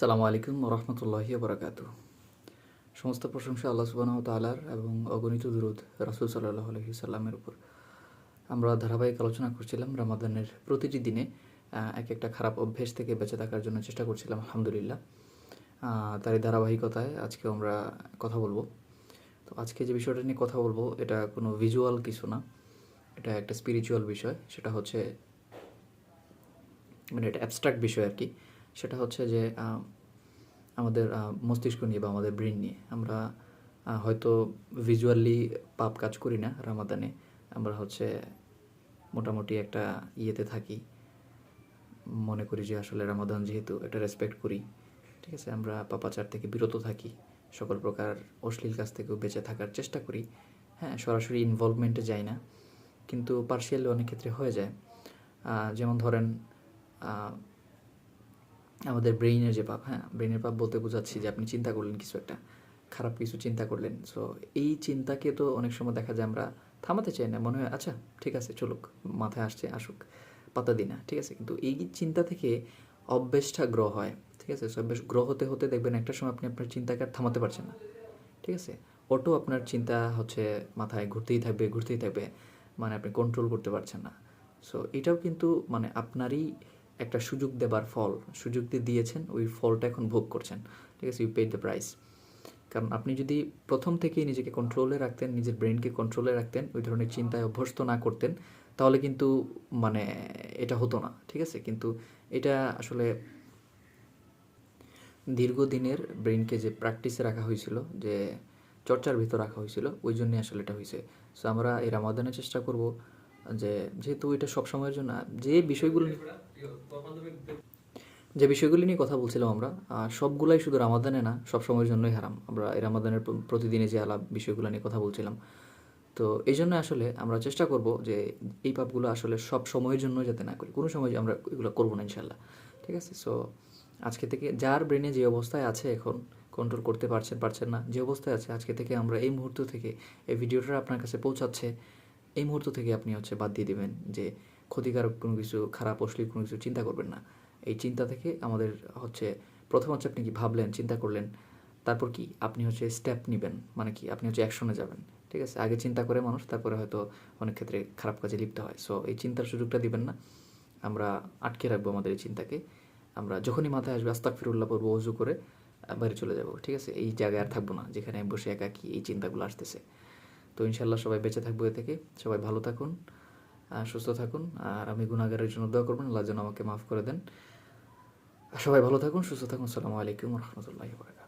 সালামু আলাইকুম রহমতুল্লাহি বরাকাত সমস্ত প্রশংসা আল্লাহ সুবাহ তালার এবং অগণিত দুরুদ রাসুল সাল্লাহ আলহি সাল্লামের উপর। আমরা ধারাবাহিক আলোচনা করছিলাম রামাদানের প্রতিটি দিনে এক একটা খারাপ অভ্যেস থেকে বেঁচে থাকার জন্য চেষ্টা করছিলাম, আলহামদুলিল্লাহ। তার এই ধারাবাহিকতায় আজকে আমরা কথা বলব। তো আজকে যে বিষয়টা নিয়ে কথা বলব, এটা কোনো ভিজুয়াল কিছু না, এটা একটা স্পিরিচুয়াল বিষয়, সেটা হচ্ছে মানে এটা অ্যাবস্ট্রাক্ট বিষয় আর কি। সেটা হচ্ছে যে আমাদের মস্তিষ্ক নিয়ে বা আমাদের ব্রেন নিয়ে। আমরা হয়তো ভিজুয়ালি পাপ কাজ করি না রামাদানে। আমরা হচ্ছে মোটামুটি একটা ইয়েতে থাকি। মনে করি যে আসলে রামাদান যেহেতু এটা রেসপেক্ট করি, ঠিক আছে? আমরা পাপাচার থেকে বিরত থাকি। সকল প্রকার অশ্লীল কাজ থেকেও বেঁচে থাকার চেষ্টা করি। হ্যাঁ সরাসরি ইনভলভমেন্টে যাই না। কিন্তু পার্শিয়ালি অনেক ক্ষেত্রে হয়ে যায়। যেমন ধরেন আমাদের ব্রেইনের যে পাপ হ্যাঁ? ব্রেইনের পাপ বলতে বোঝাচ্ছি যে আপনি চিন্তা করলেন কিছু একটা, খারাপ কিছু চিন্তা করলেন। সো এই চিন্তাকে তো অনেক সময় দেখা যায় আমরা থামাতে চাই না। মনে হয় আচ্ছা ঠিক আছে, চলুক, মাথায় আসছে, আসুক, পাতা দিই না। ঠিক আছে? কিন্তু এই চিন্তা থেকে অভ্যেসটা গ্রহ হয়, ঠিক আছে? অভ্যেস গ্রহ হতে হতে দেখবেন একটা সময় আপনি আপনার চিন্তাকে আর থামাতে পারছেন না। ঠিক আছে? অটো আপনার চিন্তা হচ্ছে মাথায় ঘুরতেই থাকবে ঘুরতেই থাকবে। মানে আপনি কন্ট্রোল করতে পারছেন না। সো এটাও কিন্তু মানে আপনারই একটা সুযোগ দেবার ফল সুযোগ দিয়ে দিয়েছেন ওই ফলটা এখন ভোগ করছেন। ঠিক আছে ইউ পেড দ্য প্রাইস কারণ আপনি যদি প্রথম থেকেই নিজেকে কন্ট্রোলে রাখতেন নিজের ব্রেনকে কন্ট্রোলে রাখতেন ওই ধরনের চিন্তায় অভ্যস্ত না করতেন তাহলে কিন্তু মানে এটা হতো না। ঠিক আছে কিন্তু এটা আসলে দীর্ঘদিনের ব্রেনকে যে প্র্যাকটিসে রাখা হয়েছিল যে চর্চার ভিতর রাখা হয়েছিল ওই জন্যই আসলে এটা হয়েছে। সো আমরা এই রামাদানের চেষ্টা করব যে যেহেতু এটা সব সময়ের জন্য যে বিষয়গুলো যে বিষয়গুলি নিয়ে কথা বলছিলাম আমরা সবগুলাই শুধু রামাদানে না সব সময়ের জন্যই হারাম। আমরা এই রামাদানের প্রতিদিনে যে আলাপ বিষয়গুলো নিয়ে কথা বলছিলাম। তো এই জন্য আসলে আমরা চেষ্টা করব যে এই পাপগুলো আসলে সব সময়ের জন্য যাতে না করি। কোনো সময় আমরা এগুলো করব না ইনশাল্লাহ ঠিক আছে? সো আজকে থেকে যার ব্রেনে যে অবস্থায় আছে এখন কন্ট্রোল করতে পারছেন পারছেন না, যে অবস্থায় আছে, আজকে থেকে আমরা এই মুহূর্ত থেকে এই ভিডিওটা আপনার কাছে পৌঁছাচ্ছে, এই মুহূর্ত থেকে আপনি হচ্ছে বাদ দিয়ে দিবেন যে ক্ষতিকারক কোনো কিছু, খারাপ অশ্লীল কোনো কিছু চিন্তা করবেন না। এই চিন্তা থেকে আমাদের হচ্ছে প্রথম হচ্ছে আপনি কি ভাবলেন, চিন্তা করলেন, তারপর কি আপনি হচ্ছে স্টেপ নেবেন মানে কি আপনি হচ্ছে অ্যাকশনে যাবেন, ঠিক আছে? আগে চিন্তা করে মানুষ, তারপরে হয়তো অনেক ক্ষেত্রে খারাপ কাজে লিপ্ত হয়। সো এই চিন্তার সুযোগটা দিবেন না। আমরা আটকে রাখব আমাদের এই চিন্তাকে। আমরা যখনই মাথায় আসবে আস্তাক ফিরুল্লাহ পড়ব অজু করে বাইরে চলে যাব, ঠিক আছে? এই জায়গায় আর থাকব না, যেখানে বসে একা কি এই চিন্তাগুলো আসতেছে। তো ইনশাল্লাহ সবাই বেঁচে থাকব এ থেকে। সবাই ভালো থাকুন। সুস্থ থাকুন, আর আমি গুণাগারের জন্য দোয়া করবেন, আল্লাহ যেন আমাকে মাফ করে দেন। সবাই ভালো থাকুন, সুস্থ থাকুন, আসসালামু আলাইকুম রহমতুল্লাহ বরাকাত